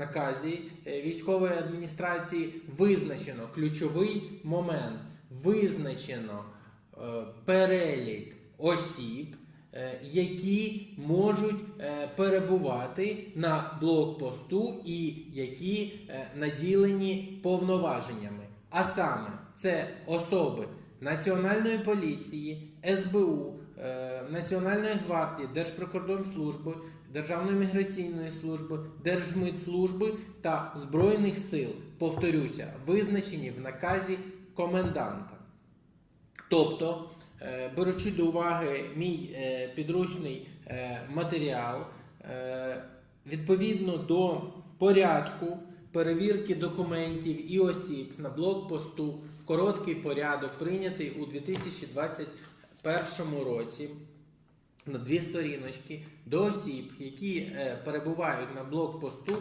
наказі е, військової адміністрації визначено ключовий момент, визначено е, перелік осіб, е, які можуть перебувати на блокпосту і які наділені повноваженнями. А саме це особи Національної поліції, СБУ, е, Національної гвардії, Держприкордонслужби, Державної міграційної служби, Держмитслужби та Збройних сил. Повторюся, визначені в наказі коменданта. Тобто, е, беручи до уваги мій е, підручний матеріал, відповідно до порядку перевірки документів і осіб на блокпосту, короткий порядок прийнятий у 2021 році. На дві сторіночки до осіб, які е, перебувають на блокпосту,